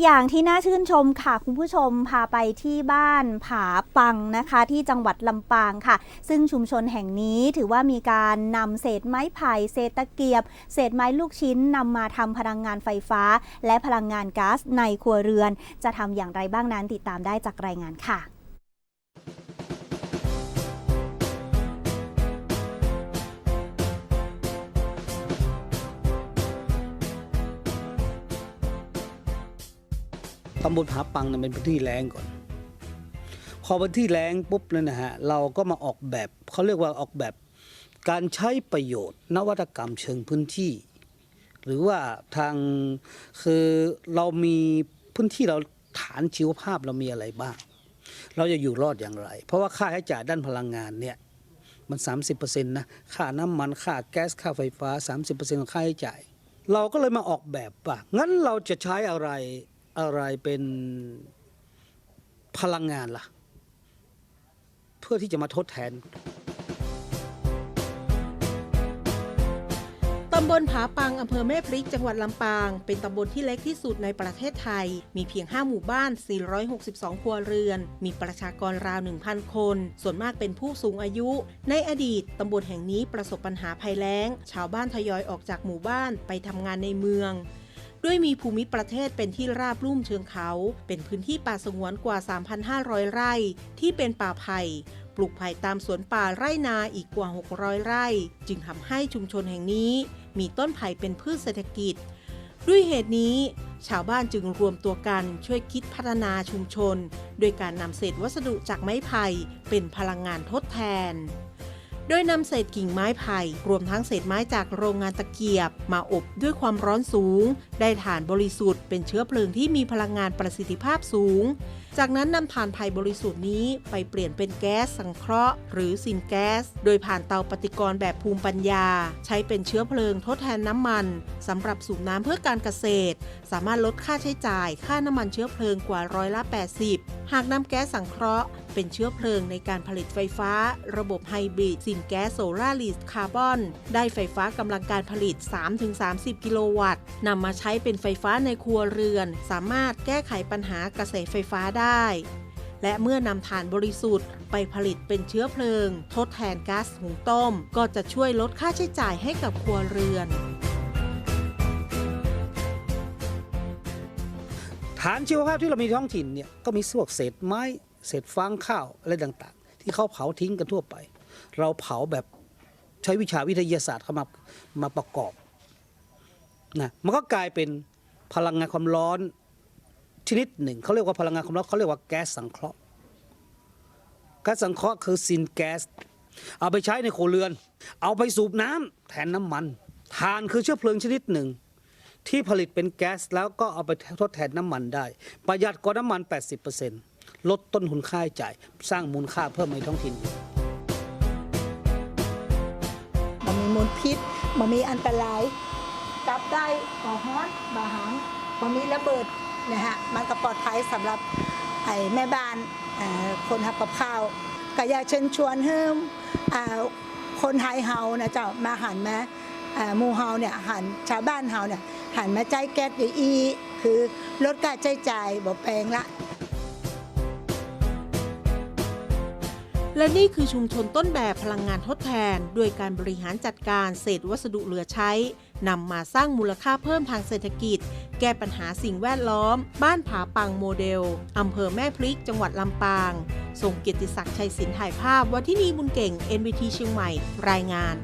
อย่างที่น่าชื่นชมค่ะ คุณผู้ชมพาไปที่บ้านผาปังนะคะ ที่จังหวัดลำปางค่ะ ซึ่งชุมชนแห่งนี้ถือว่ามีการนำเศษไม้ไผ่เศษตะเกียบ เศษไม้ลูกชิ้นนำมาทำพลังงานไฟฟ้า และพลังงานก๊าซในครัวเรือน จะทำอย่างไรบ้างนั้นติดตามได้จากรายงานค่ะ ตำบลผาปังเนี่ยเป็นพื้นที่แล้งก่อน พอเป็นที่แล้งปุ๊บเนี่ยนะฮะเราก็มาออกแบบเขาเรียกว่าออกแบบการใช้ประโยชน์ นวัตกรรมเชิงพื้นที่ หรือว่าทางคือเรามีพื้นที่เราฐานชีวภาพเรามีอะไรบ้าง เราจะอยู่รอดอย่างไร เพราะว่าค่าใช้จ่ายด้านพลังงานเนี่ยมัน 30%นะค่าน้ำมันค่าแก๊สค่าไฟฟ้า 30%ของค่าใช้จ่าย เราก็เลยมาออกแบบว่างั้นเราจะใช้อะไร อะไรเป็นพลังงานล่ะ เพื่อที่จะมาทดแทนตำบลผาปังอำเภอแม่พริกจังหวัดลำปาง เป็นตำบลที่เล็กที่สุดในประเทศไทย มีเพียง 5 หมู่บ้าน 462 ครัวเรือน มีประชากรราว 1,000 คน ส่วนมากเป็นผู้สูงอายุ ในอดีตตำบลแห่งนี้ประสบปัญหาภัยแล้ง ชาวบ้านทยอยออกจากหมู่บ้านไปทำงานในเมือง ด้วยมีภูมิประเทศเป็นที่ราบลุ่มเชิงเขา เป็นพื้นที่ป่าสงวนกว่า 3,500 ไร่ ที่เป็นป่าไผ่ปลูกไผ่ตามสวนป่าไร่นาอีกกว่า 600 ไร่ จึงทำให้ชุมชนแห่งนี้ มีต้นไผ่เป็นพืชเศรษฐกิจ ด้วยเหตุนี้ ชาวบ้านจึงรวมตัวกันช่วยคิดพัฒนาชุมชน โดยการนำเศษวัสดุจากไม้ไผ่เป็นพลังงานทดแทน โดยนำเศษกิ่งไม้ไผ่รวมทั้งเศษไม้จากโรงงานตะเกียบ มาอบด้วยความร้อนสูง ได้ถ่านบริสุทธิ์เป็นเชื้อเพลิงที่มีพลังงานประสิทธิภาพสูง จากนั้นนำถ่านไผ่บริสุทธิ์นี้ไปเปลี่ยนเป็นแก๊สสังเคราะห์ หรือซินแก๊ส โดยผ่านเตาปฏิกรณ์แบบภูมิปัญญา ใช้เป็นเชื้อเพลิงทดแทนน้ำมันสำหรับสูบน้ำเพื่อการเกษตร สามารถลดค่าใช้จ่าย ค่าน้ำมันเชื้อเพลิงกว่าร้อยละ 80 หากนำแก๊สสังเคราะห์เป็นเชื้อเพลิงในการผลิตไฟฟ้า ระบบไฮบริดซินแก๊สโซลาร์ลิสคาร์บอน ได้ไฟฟ้ากำลังการผลิต 3-30 กิโลวัตต์นำมาใช้เป็นไฟฟ้าในครัวเรือน สามารถแก้ไขปัญหาเกษตรไฟฟ้าได้ และเมื่อนำถ่านบริสุทธิ์ไปผลิตเป็นเชื้อเพลิง ทดแทนก๊าซหุงต้ม ก็จะช่วยลดค่าใช้จ่ายให้กับครัวเรือนฐานชีวภาพที่เรามีท้องถิ่นเนี่ยก็มีพวกเศษไม้ เศษฟางข้าวอะไรต่างๆ ที่เขาเผาทิ้งกันทั่วไป เราเผาแบบใช้วิชาวิทยาศาสตร์เข้ามามาประกอบนะมันก็กลายเป็นพลังงานความร้อนชนิดหนึ่งเขาเรียกว่าพลังงานความร้อนเขาเรียกว่าแก๊สสังเคราะห์แก๊สสังเคราะห์คือซินแก๊สเอาไปใช้ในโครเรือน เอาไปสูบน้ำแทนน้ำมันถ่านคือเชื้อเพลิงชนิดหนึ่ง ที่ผลิตเป็นแก๊สแล้วก็เอาไปทดแทนน้ำมันได้ ประหยัดกว่าน้ำมัน 80% ลดต้นทุนค่าใช้จ่าย สร้างมูลค่าเพิ่มในท้องถิ่นมันมีมูลพิษมันมีอันตรายจับได้ก่อฮ้อนบาหังมันมีระเบิดนะฮะมันก็ปลอดภัยสำหรับไอ้แม่บ้านคนทำกับข้าวก็อยากเชิญชวนให้อ่าคนไทยเฮานะเจ้ามาหันมาหมูเฮาเนี่ยหันชาวบ้านเฮาเนี่ยหันมาใจแก๊สอยู่อีคือลดการใช้จ่ายบ่แพงละ และนี่คือชุมชนต้นแบบพลังงานทดแทนด้วยการบริหารจัดการเศษวัสดุเหลือใช้นำมาสร้างมูลค่าเพิ่มทางเศรษฐกิจ แก้ปัญหาสิ่งแวดล้อม บ้านผาปังโมเดลอำเภอแม่พริกจังหวัดลำปางส่งเกียรติศักดิ์ชัยสินถ่ายภาพวัฒนีบุญเก่ง NVT เชียงใหม่ รายงาน